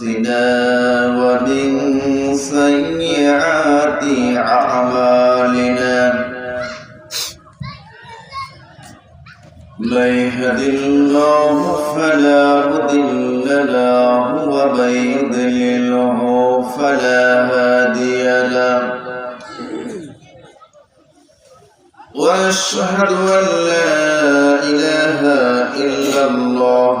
أنفسنا ومن سيئات أعمالنا. من يهد الله فلا مضل له ومن يضلله فلا هادي له. وأشهد أن لا إله إلا الله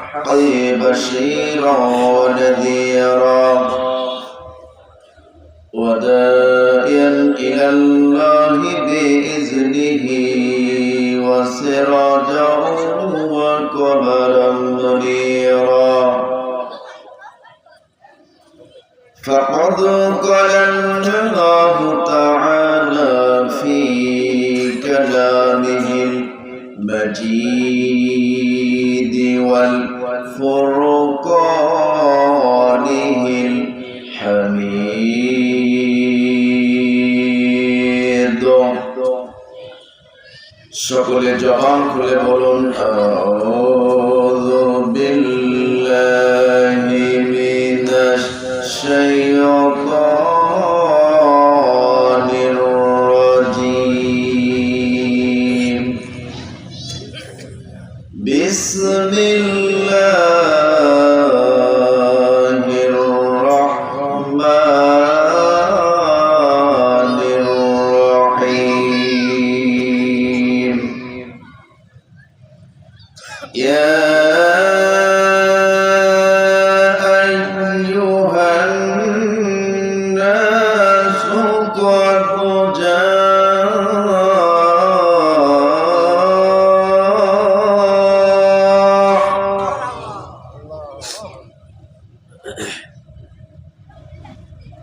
بشيرا ونذيرا وداعيا إلى الله بإذنه وسراجا وقمرا منيرا. فقد قال الله تعالى في كلامه المجيد والفرقانه الحميد সকলে জবান খুলে বলুন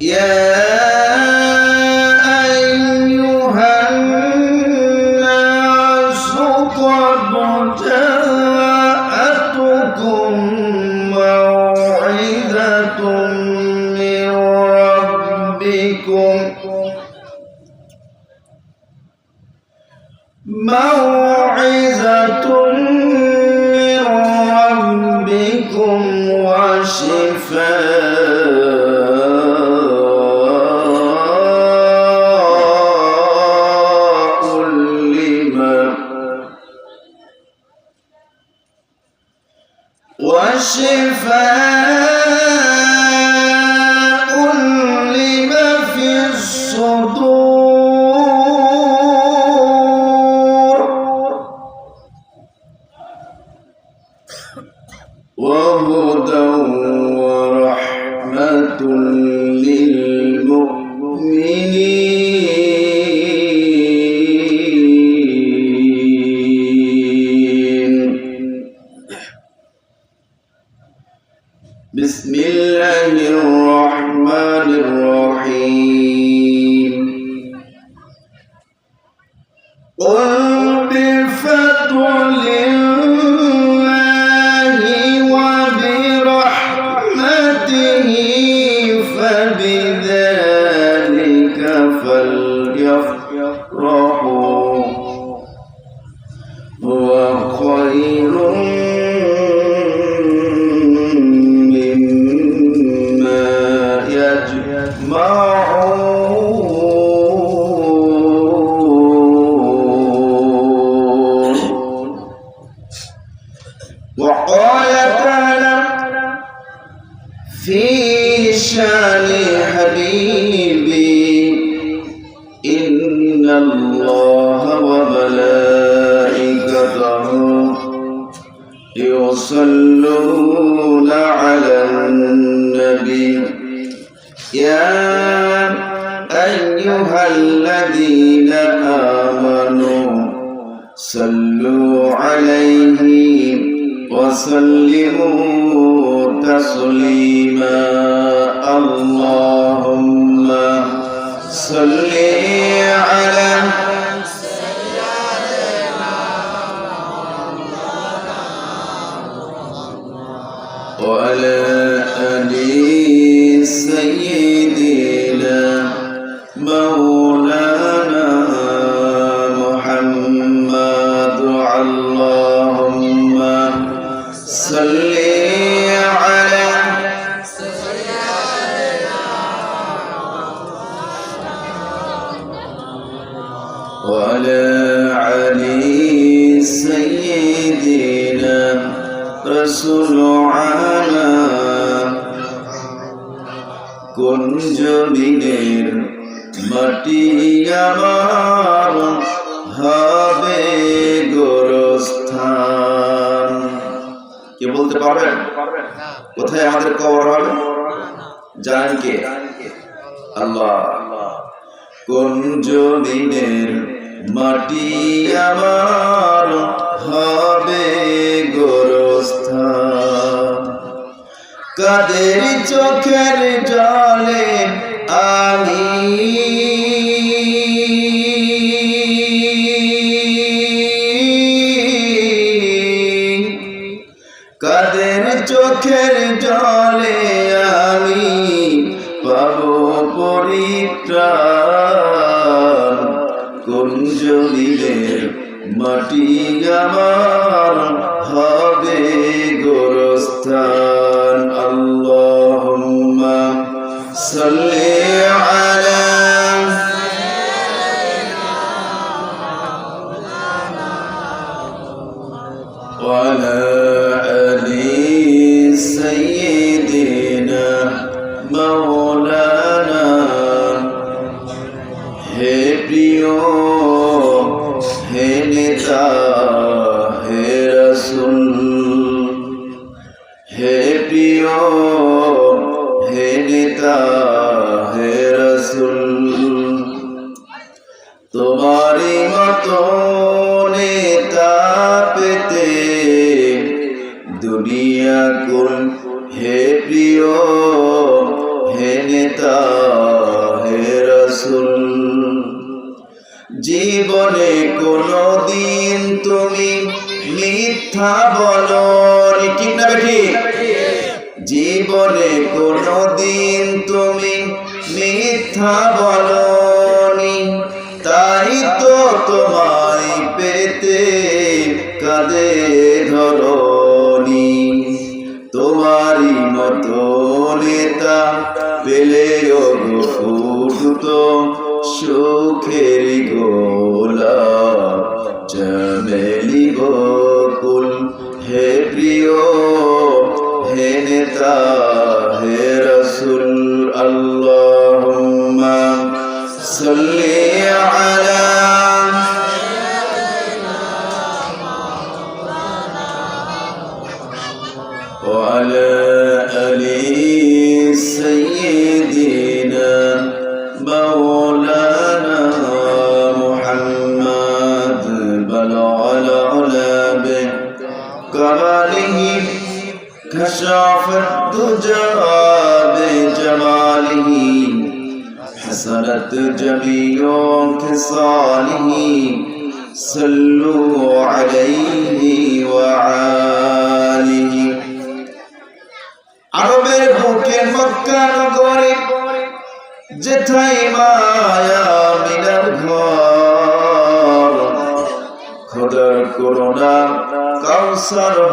يا বলতে পারবেন? কোথায় আমাদের কবর হবে? জানেন কে? আল্লাহ। কুঞ্জ দিনের মাটি আমার হবে গোরস্থান? কাদের চোখের জলে আমি মাটি আমার হবে। নেতা হে রসুল, জীবনে কোনো দিন তুমি মিথ্যা বলো ঠিক না ঠিক জীবনে কোনো দিন তুমি মিথ্যা বলনি তাই তো তোমায় পেতে কাঁদে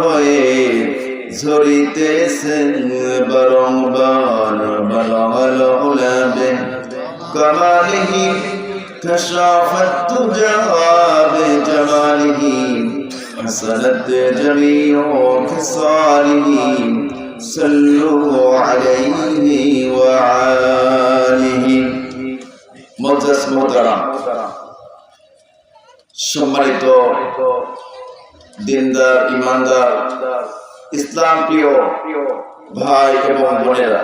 হয়ে ঝরিতেছেন বারংবার বালাল উলাবে কামালিহি كشافت تجا بجماله حسنت جميع خصاله صلوا عليه وعاله মজাস মোহতারাম সম্মানিত দিনদার, ইমানদার, ইসলাম প্রিয় ভাই এবং বোনেরা,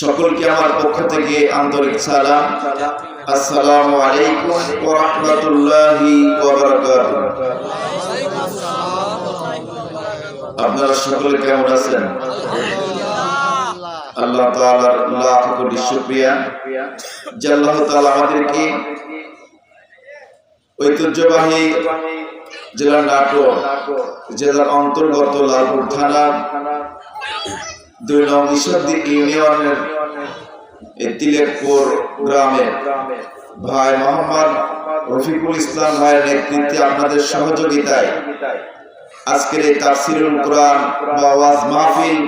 সকলকে আমার পক্ষ থেকে আন্তরিক সালাম। আসসালামু আলাইকুম ওয়া আপনারা সকলে কেমন আছেন? আল্লাহ তাআলার লাখ কোটি শুকরিয়া। যে আল্লাহ তাআলা আমাদেরকে ঐতিহ্যবাহী জেলা নাটোর, জেলার অন্তর্গত লালপুর থানা, দুই নং ঈশ্বরদী ইউনিয়নের তিলেকপুর গ্রামে ভাই মোহাম্মদ রফিকুল ইসলাম ভাইয়ের নেতৃত্বে আপনাদের সহযোগিতায় আজকের এই তাফসিরুল কোরআন বা ওয়াজ মাহফিল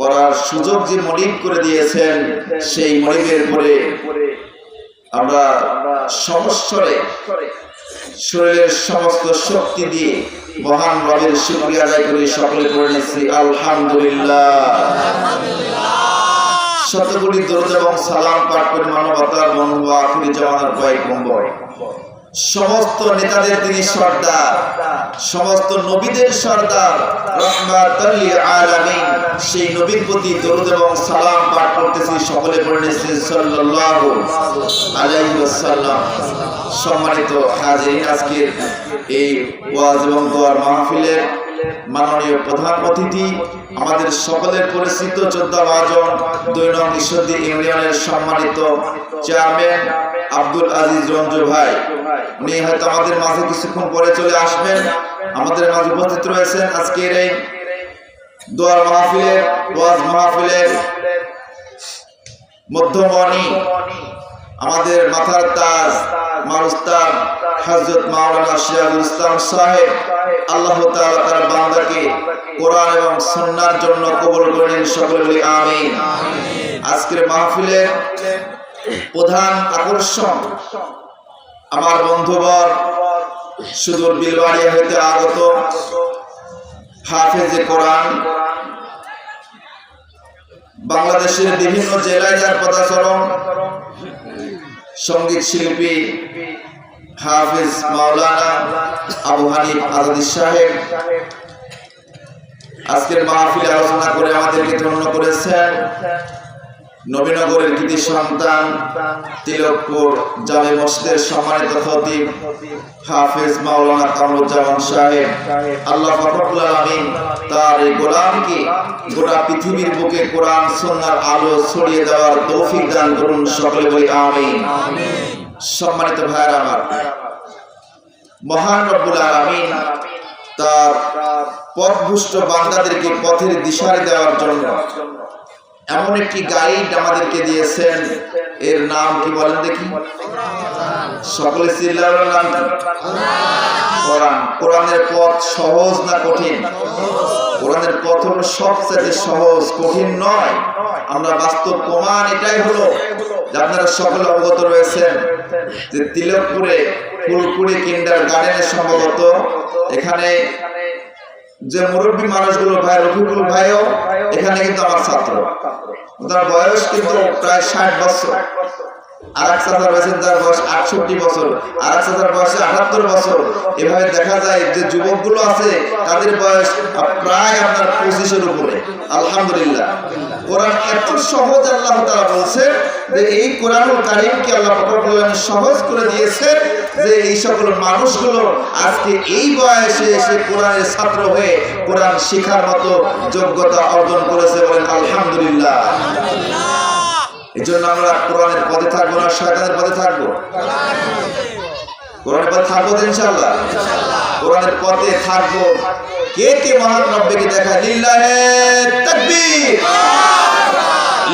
করার সুযোগ যে মনিব করে দিয়েছেন, সেই মনিবের পরে আমরা সমস্বরে শরীরের সমস্ত শক্তি দিয়ে মহান রবের শুক্রিয়া আদায় করে, সকলে করে নিচ্ছি আলহামদুলিল্লাহ। শতগুলি দরজা এবং সালাম পাঠ করে মানবতার মনোভাব আখরি জামানার কয়েক নম্বর। সমস্ত নেতাদের তিনি সর্দার, সমস্ত নবীদের সর্দার আলামিন। সেই নবীর প্রতি দরুদ এবং সালাম পাঠ করতেছি সকলে পড়ে নিচ্ছি সাল্লাল্লাহু আলাইহি ওয়াসাল্লাম। সম্মানিত আজকের এই ওয়াজ এবং দোয়ার মাহফিলের মাননীয় প্রধান অতিথি আমাদের সকলের পরিচিত মহাজন দুই নং ইউনিয়নের সম্মানিত চেয়ারম্যান আব্দুল আজিজ রঞ্জু ভাই। উনি হয়তো আমাদের মাঝে কিছুক্ষণ পরে চলে আসবেন। আমাদের মাঝে উপস্থিত রয়েছেন আজকের এই দোয়ার মাহফিলের, ওয়াজ মাহফিলের মধ্যমণি আমাদের মাথার তাজ মারুস্তান হযরত মাওলানা সিরাজুল ইসলাম সাহেব। আল্লাহ তাআলা তার বান্দাকে কোরআন এবং সুন্নাহর জন্য কবুল করেন সকলে আমিন। আজকের মাহফিলের প্রধান আকর্ষণ আমার বন্ধুবর সুদূর বিলবাড়িয়া হইতে আগত হাফেজে কোরআন। বাংলাদেশের বিভিন্ন জেলায় যার পদাচরণ, সংগীত শিল্পী হাফিজ মাওলানা আবু হানিফ আজাদি সাহেব আজকের মাহফিলে আলোচনা করে আমাদেরকে ধন্য করেছেন। নবীনগরের কৃতি সন্তান, তিলকপুর জামে মসজিদের সম্মানিত খতিব, হাফিজ মাওলানা কামরুজ্জামান সাহেব। আল্লাহ ফাকরুল আলামিন তার এই গোলামকে গোটা পৃথিবীর বুকে কোরআন সুন্নাহর আলো ছড়িয়ে দেওয়ার তৌফিক দান করুন সকলে বলি আমিন। সম্মানিত ভাইয়েরা আমার, মহান রব্বুল আলামিন তার পথভুষ্ট বান্দাদেরকে পথের দিশারি দেওয়ার জন্য এমন একটি গাইড আমাদেরকে দিয়েছেন। এর নাম কি বলেন দেখি? সকলে চিল্লার নাম কোরআন। কোরআনের পথ সহজ না কঠিন? কোরআনের পথ হলো সবচেয়ে সহজ, কঠিন নয়। আমরা বাস্তব প্রমাণ এটাই হলো যে আপনারা সকলে অবগত রয়েছেন যে তিলকপুরে ফুলপুরি কিন্ডার গার্ডেনের সম্ভবত এখানে যে মুরব্বী মানুষগুলো ভাই, রফিকুল ভাইও এখানে কিন্তু আমার ছাত্র। তার বয়স কিন্তু প্রায় ষাট বছর। সহজ করে দিয়েছেন যে এই সকল মানুষগুলো আজকে এই বয়সে এসে কোরআনের ছাত্র হয়ে কোরআন শেখার মতো যোগ্যতা অর্জন করেছে বলেন আলহামদুলিল্লাহ। এই জন্য আমরা কোরআনের পথে থাকব না, শয়তানের পথে থাকব? কোরআনের পথে থাকব তো ইনশাল্লাহ কোরআনের পথে থাকব কে কে মহান রব্বিকে দেখা লিল্লাহে তাকবীর।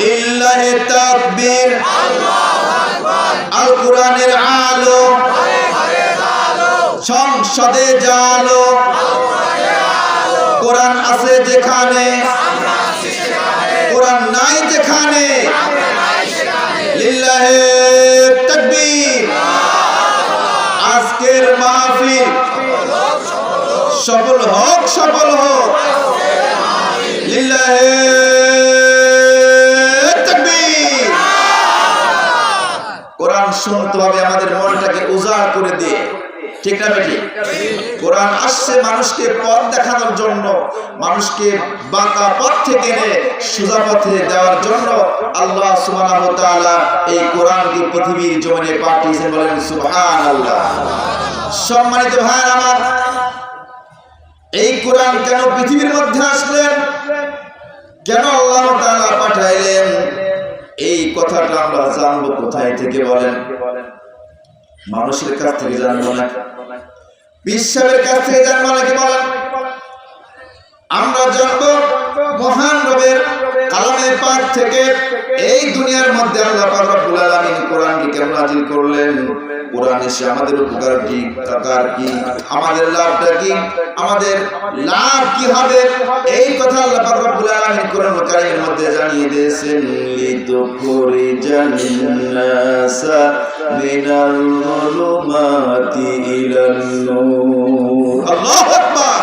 লিল্লাহে তাকবীর। আল কোরআনের আলো। সংসদে জালো। কোরআন আছে যেখানে। কোরআন নাই যেখানে। লিল্লাহে তাকবীর। আজকের মাহফিল সফল হোক সফল হোক। লিল্লাহে তাকবীর। কোরআন শুনতে হবে, আমাদের মনটাকে উজাড় করে দিয়ে ঠিক না বেটি কোরআন আসছে মানুষকে পথ দেখানোর জন্য, মানুষকে বাঁকা পথ থেকে সোজা পথে দেওয়ার জন্য আল্লাহ সুবহানাহু ওয়া তাআলা এই কোরআনকে পৃথিবীর জমিনে পাঠিয়েছেন বলেন সুবহানাল্লাহ। সম্মানিত ভাই আমার, এই কোরআন কেন পৃথিবীর মধ্যে আসলেন? কেন আল্লাহ তাআলা পাঠাইলেন? এই কথাটা আমরা জানব কোথায় থেকে বলেন? মানুষের কাছ থেকে জানব না। বিশ্বের কাছ থেকে জানব নাকি বলেন? আমরা জানব মহান রবের কালামে পাক থেকে এই দুনিয়ার মধ্যে আল্লাহ পাক রব্বুল আলামিন কোরআনকে কেমন নাযিল করলেন। কোরআন এসে আমাদের উপকার কি? টাকার কি? আমাদের লাভটা কি? আমাদের লাভ কি হবে? এই কথা আল্লাহ পাক রব্বুল আলামিন কোরআন কারীমের মধ্যে জানিয়ে দিয়েছেন লিতুখরিজান নাসা মিনাল যুলুমাতি ইলান নূর। আল্লাহু আকবার!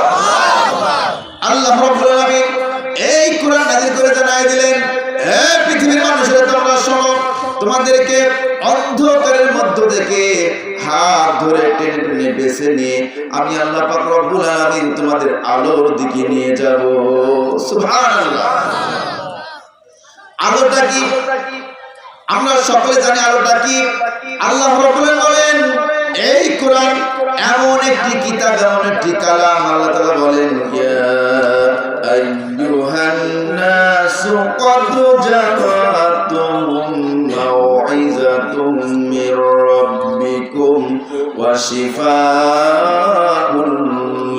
আল্লাহ রাব্বুল আলামিন এই কোরআন নাযিল করে জানাই দিলেন, হে পৃথিবীর মানুষেরা, তোমরা শোনো, তোমাদেরকে অন্ধকারের মধ্য থেকে হাত ধরে টেনে টেনে বেছে নিয়ে আমি আল্লাহ পাক রব্বুল আলামিন তোমাদের আলোর দিকে নিয়ে যাব। সুবহানাল্লাহ। আলোটা কি? আমরা সকলে জানি আলোটা কি? আল্লাহ রাব্বুল বলেন, এই কোরআন এমন একটি কিতাব, এমন একটি কালাম আল্লাহ তাআলা বলেন, ইয়া আইয়ুহান নাসু ক্বাদ জাআতুম শিফাউন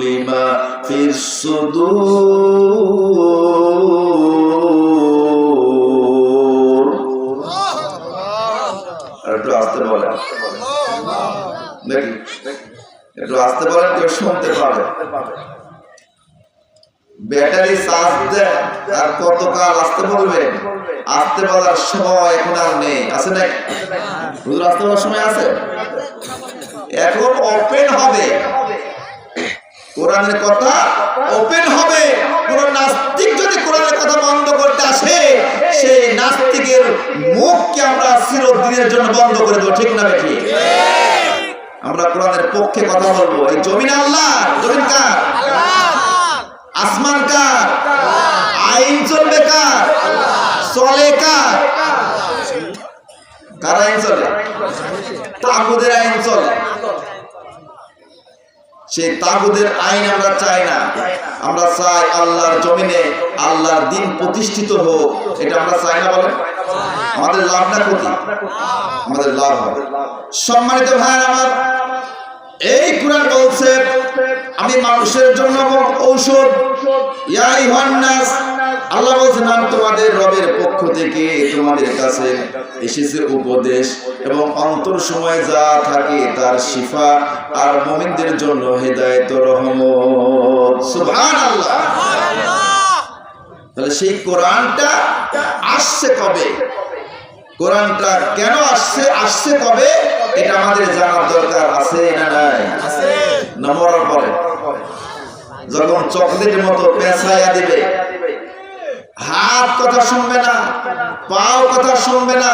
লিমা ফিস সুদূর। একটু আসতে বলেন। দেখি। একটু আসতে বলেন কেউ শুনতে পাবে ব্যাটারি চার্জ দেয় আর কতকাল আসতে বলবে? আসতে বলার সময় এখন আর নেই। আছে না আসতে বলার সময় আছে? এখন ওপেন হবে। কোরআনের কথা ওপেন হবে। কোন নাস্তিক যদি কোরআনের কথা বন্ধ করতে আসে, সেই নাস্তিকের মুখকে আমরা চিরদিনের জন্য বন্ধ করে দেবো, ঠিক না বেঠি আমরা কোরআনের পক্ষে কথা বলব। এই জমিন আল্লাহ, জমিন কার? আসমান কার? আইন চলবে কার? চলে কার? কার আইন চলে? তাগুদের আইন চলে। সেই তাগুদের আইন আমরা চাই না। আমরা চাই আল্লাহর জমিনে আল্লাহর দিন প্রতিষ্ঠিত হোক। এটা আমরা চাই না বলেন? আমাদের লাভ না ক্ষতি? আমাদের লাভ হবে। সম্মানিত ভাই আমার এই কোরআন বলছে আমি মানুষের জন্য ঔষধ। ইয়া আইয়ুহান নাস আল্লাহ বলছেন আমি তোমাদের রবের পক্ষ থেকে তোমাদের কাছে এসেছে উপদেশ এবং অন্তর সময় যা থাকে তার শিফা আর মুমিনদের জন্য হেদায়েত রহমত। সুবহানাল্লাহ। তাহলে সেই কোরআনটা আসছে কবে? কোরআনটা কেন আসছে আসছে কবে? এটা আমাদের জানার দরকার আছে না নাই? না মরার পরে। যখন চকলেটের মতো পেঁচাইয়া দিবে হাত কথা শুনবে না পাও কথা শুনবে না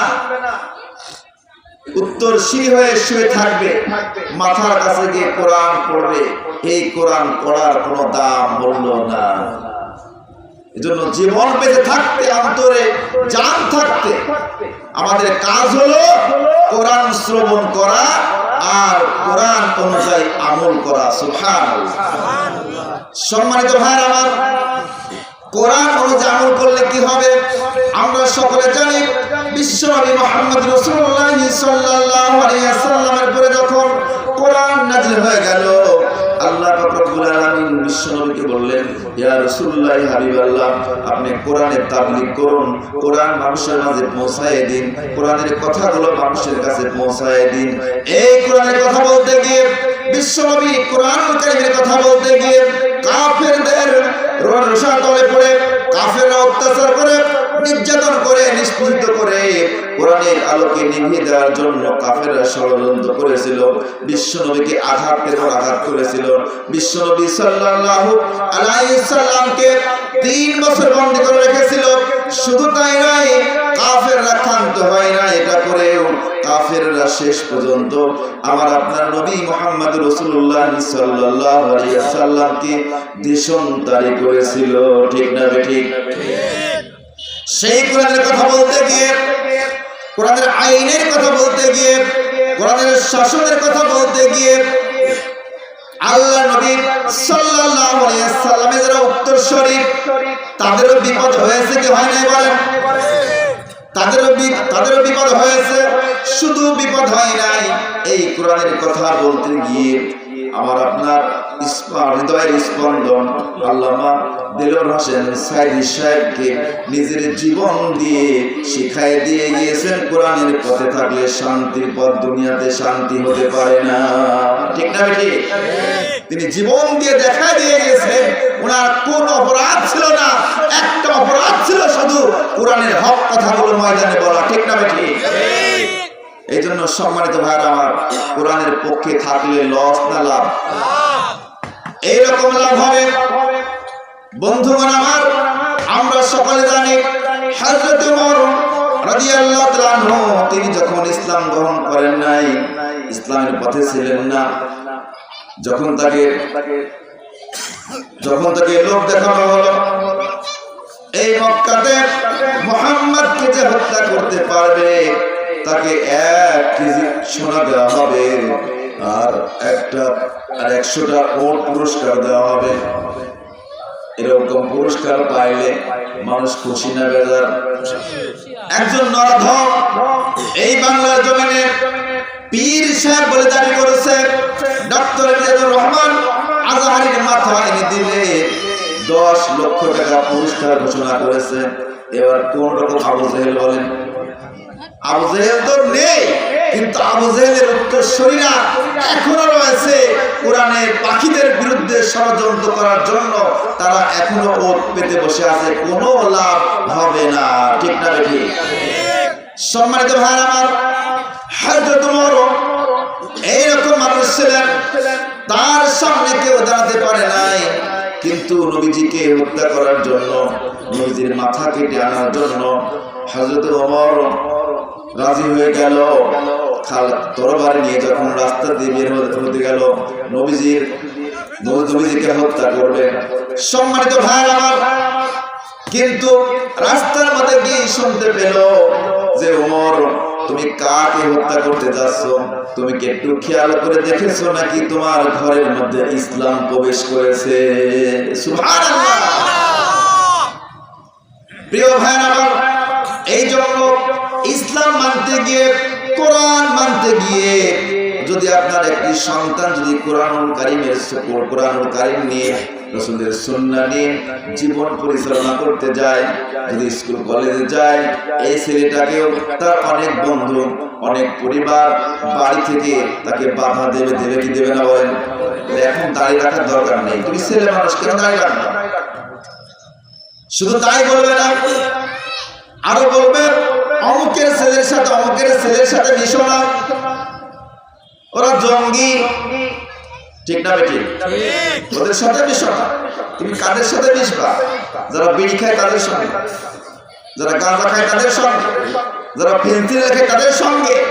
উত্তর সিঁড়ি হয়ে শুয়ে থাকবে মাথার কাছে গিয়ে কোরআন পড়বে এই কোরআন পড়ার কোনো দাম মূল্য না এজন্য জীবন বেঁচে থাকতে, অন্তরে জান থাকতে আমাদের কাজ হলো কোরআন শ্রবণ করা আর কোরআন অনুযায়ী আমল করা সুখান সম্মানিত ভাইয়ের আমার, কোরআন অনুযায়ী আমল করলে কি হবে? আমরা সকলে জানি বিশ্বনবী মোহাম্মদ রাসূলুল্লাহ সাল্লাল্লাহু আলাইহি ওয়াসাল্লামের পরে যখন কোরআন নাযিল হয়ে গেল আল্লাহ আলামিন বিশ্বনবীকে বললেন, ইয়া রাসূলুল্লাহ হাবিবাল্লাহ, আপনি কোরআনের তাবলীগ করুন, কোরআন মানুষের মাঝে পৌঁছায় দিন, কোরআনের কথাগুলো মানুষের কাছে পৌঁছায় দিন। এই কোরআনের কথা বলতে গিয়ে, বিশ্বনবী কোরআন কথা বলতে গিয়ে, কাফেরদের রসাতলে পড়ে, কাফেররা অত্যাচার করে, নির্যাতন করে, নিষ্পীড়িত করে কোরআনের আলোকে নিভিয়ে দেওয়ার জন্য কাফেররা ষড়যন্ত্র করেছিল। বিশ্বনবীকে আঘাত পেতে আঘাত করেছিল। বিশ্বনবী সাল্লাল্লাহু আলাইহি সাল্লামকে তিন বছর বন্দী করে রেখেছিল। শুধু তাই নয় কাফেররা ক্ষান্ত হয় না এটা করেও। কাফেররা শেষ পর্যন্ত আমার আপনার নবী মোহাম্মদ রসুল্লাহ আলাইহি সাল্লামকে দেশান্তরী করেছিল। ঠিক না ঠিক। সেই কোরআনের কথা বলতে গিয়ে কোরআনের আইনের কথা বলতে গিয়ে, কোরআনের শাসনের কথা বলতে গিয়ে, আল্লাহ নবী সাল্লাল্লাহু আলাইহি সাল্লামের যারা উত্তরসূরি তাদেরও বিপদ হয়েছে কি হয় নাই বলেন? তাদেরও তাদেরও বিপদ হয়েছে, শুধু বিপদ হয় নাই, এই কোরআনের কথা বলতে গিয়ে আমার আপনার হৃদয়ের স্পন্দন আল্লামা দেলোর হোসেন সাইদি সাহেবকে নিজের জীবন দিয়ে শিখাই দিয়ে গিয়েছেন। কোরআনের পথে থাকলে শান্তির পথ দুনিয়াতে শান্তি হতে পারে না। ঠিক না বেটি? তিনি জীবন দিয়ে দেখা দিয়ে গেছেন ওনার কোন অপরাধ ছিল না, একটা অপরাধ ছিল শুধু কোরআনের হক কথাগুলো ময়দানে বলা। ঠিক না বেটি? এই জন্য সম্মানিত ভাইরা আমার কোরআনের পক্ষে থাকলে লস না লাভ? এইরকম লাভ হবে? বন্ধুগণ আমার, আমরা সকলে জানি হযরত ওমর রাদিয়াল্লাহু তাআলা তিনি যখন ইসলাম গ্রহণ করেন নাই, ইসলামের পথে ছিলেন না। যখন তাকে যখন তাকে লোক দেখানো হলো, এই মক্কাতে মোহাম্মদকে যে হত্যা করতে পারবে তাকে এক কেজি সোনা দেওয়া হবে, আর একটা, আর একশোটা ওট পুরস্কার দেওয়া হবে। এরকম পুরস্কার পাইলে মানুষ খুশি না বেজার? একজন নরাধম এই বাংলার জমিনে পীর সাহেব বলে দাবি করেছে, ডক্টর মিজানুর রহমান মাথা এনে দিলে দশ লক্ষ টাকা পুরস্কার ঘোষণা করেছে। এবার কোন রকম আবু জেহেল বলেন আবু জেহেল তো নেই, কিন্তু আবু জেহেলের উত্তরসূরিরা এখনও রয়েছে কোরআনের পাখিদের বিরুদ্ধে ষড়যন্ত্র করার জন্য। তারা এখনও ওত পেতে বসে আছে, কোনো লাভ হবে না। ঠিক না বেটি সম্মানিত ভাই আমার, হযরত ওমর এইরকম মানুষ ছিলেন, তার সামনে কেউ দাঁড়াতে পারে নাই, কিন্তু নবীজিকে হত্যা করার জন্য, নবীজির মাথা কেটে আনার জন্য হযরত ওমর রাজি হয়ে গেল। তরবারি নিয়ে যখন রাস্তা দিয়ে বের হতে গেল, নবীজির নবীজিকে হত্যা করবে। সম্মানিত ভাই আমার, কিন্তু রাস্তার মধ্যে গিয়ে শুনতে পেল যে, ওমর, তুমি কাকে হত্যা করতে যাচ্ছ? তুমি কি একটু খেয়াল করে দেখেছ নাকি তোমার ঘরের মধ্যে ইসলাম প্রবেশ করেছে? প্রিয় ভাই আমার, এই জন্য ইসলাম মানতে গিয়ে, কোরআন মানতে গিয়ে, যদি আপনার একটি সন্তান যদি কোরআনুল কারিমের কোরআনুল কারিম নিয়ে, রসুলের সুন্নাহ নিয়ে জীবন পরিচালনা করতে যায়, যদি স্কুল কলেজে যায়, এই ছেলেটাকেও তার অনেক বন্ধু, অনেক পরিবার, বাড়ি থেকে তাকে বাধা দেবে দেবে কি দেবে না বলেন? এখন দাঁড়িয়ে রাখার দরকার নেই। তুমি ছেলে মানুষ কেন দাঁড়িয়ে রাখবা? শুধু তাই বলবে না আরও বলবে, অমুকের ছেলের সাথে, অমুকের ছেলের সাথে মিশো না। ওরা জঙ্গি। ঠিক না বেটি? ওদের সাথে মিশো না। তুমি কাদের সাথে মিশবা? যারা বিড়ি খায় তাদের সঙ্গে। যারা গাঁজা খায় তাদের সঙ্গে। যারা ফেন্সি লেখে তাদের সঙ্গে।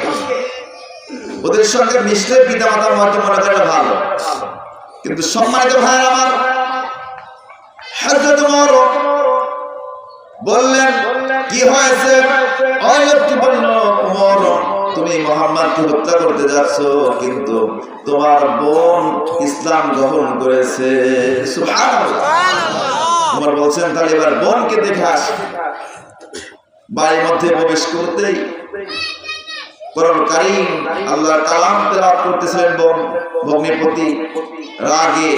ওদের সঙ্গে মিশলে পিতা মাতা হয়তো মনে করে ভালো। কিন্তু সম্মানিত ভাইয়ের আমার ওমর বললেন কি হয়েছে? ওই বলল ওমর তুমি মোহাম্মদকে হত্যা করতে যাচ্ছ কিন্তু তোমার বোন ইসলাম গ্রহণ করেছে। ওমর বলছেন তাহলে এবার বোনকে দেখে আস। বাড়ির মধ্যে প্রবেশ করতেই কোরআন কারীম আল্লাহর কালাম তেলাওয়াত করতেছিলেন বোন। ভগ্নিপতি রাগে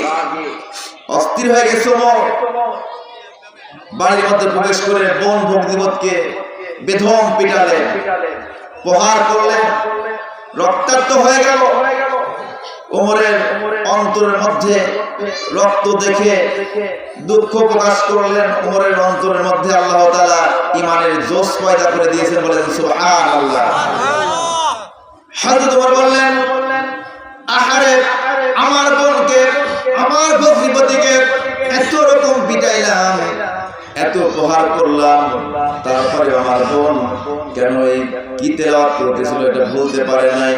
অস্থির হয়ে গেছে ওমর বাড়ির মধ্যে প্রবেশ করে বোন ভগ্নিপতকে বেধম পিটালেন প্রহার করলেন রক্তাক্ত হয়ে গেল। ওমরের অন্তরের মধ্যে রক্ত দেখে দুঃখ প্রকাশ করলেন। ওমরের অন্তরের মধ্যে আল্লাহ তাআলা ইমানের জোশ পয়দা করে দিয়েছেন বলেন, সুবহানাল্লাহ। হযরত ওমর বললেন, আহারে, আমার বোনকে, আমার ভগ্নিপতিকে এত রকম পিটাইলাম। এত প্রহার করলাম, তারপরে আমার বোন, কেন এই কি তেলাওয়াত করতেছিল এটা বলতে পারে নাই।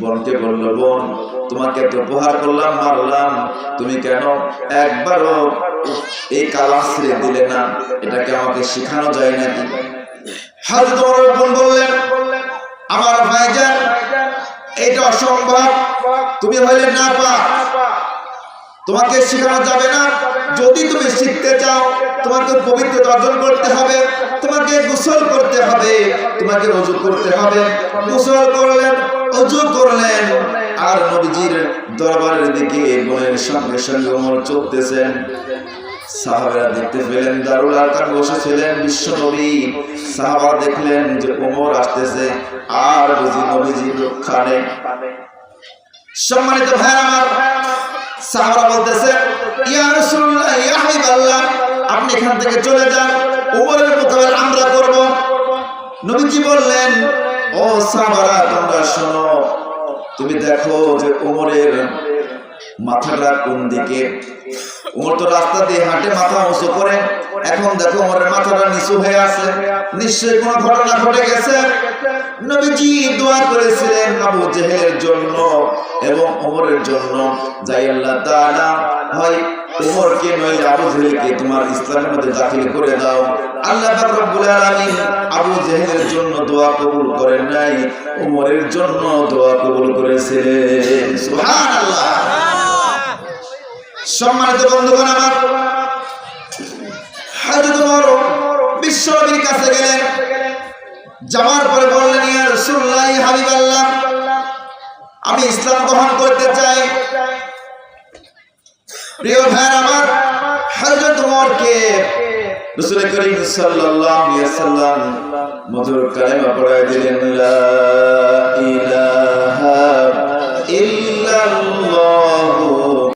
বোনকে বলল, বোন, তোমাকে এত প্রহার করলাম, মারলাম, তুমি কেন একবারও এই কালাম ছেড়ে দিলে না? এটাকে আমাকে শেখানো যায় নাকি? হাজরত ওমর বোন বললেন, আমার ভাইজান এটা অসম্ভব। তুমি হইলে না পা তোমাকে শেখানো যাবে না। যদি তুমি শিখতে চাও তোমাকে পবিত্র অর্জন করতে হবে। তোমাকে গোসল করতে হবে। তোমাকে অজু করতে হবে। গোসল করলেন অজু করলেন। আর নবীজির দরবারের দিকে বোনের সঙ্গে সঙ্গে ওমর চলতেছেন সাহাবারা দেখতে পেলেন দারুল আরকাম বসেছিলেন বিশ্ব নবী। সাহাবা দেখলেন যে ওমর আসতেছে। আর বুঝি নবীজি রক্ষা নেই। সম্মানিত ভাই আমার সাহাবা বলতেছে, ইয়া রাসূলুল্লাহ ইয়া আপনি এখান থেকে চলে যান ওমরের মোকাবেলা আমরা করব। নবীজি বললেন, ও সাহারা তোমরা শোনো, তুমি দেখো যে ওমরের মাথাটা কোন দিকে? তো রাস্তা দিয়ে হাঁটে, মাথা উঁচু করে। এখন দেখো মাথাটা নিচু হয়ে আছে। নিশ্চয়ই ঘটনা ঘটে গেছে? নবীজি দোয়া করেছিলেন আবু জন্য এবং জন্য। যাই আল্লাহ তাআলা হয় নয় আবু তোমার ইসলামের মধ্যে দাখিল করে দাও। আল্লাহ পাক রব্বুল আলামিন আবু জেহেলের জন্য দোয়া কবুল করেন নাই, ওমরের জন্য দোয়া কবুল করেছিলেন। সুবহানাল্লাহ। সম্মানিত বন্ধুগণ আমার হযরত ওমর বিশ্বনবীর কাছে গেলেন, যাওয়ার পরে বললেন, ইয়া রাসূলুল্লাহ, হাবিবাল্লাহ, আমি ইসলাম গ্রহণ করতে চাই। প্রিয় ভাই আমার হযরত ওমরকে রাসূল করিম সাল্লাল্লাহু আলাইহি সাল্লাম মধুর কালেমা পড়ায় দিলেন, লা ইলাহা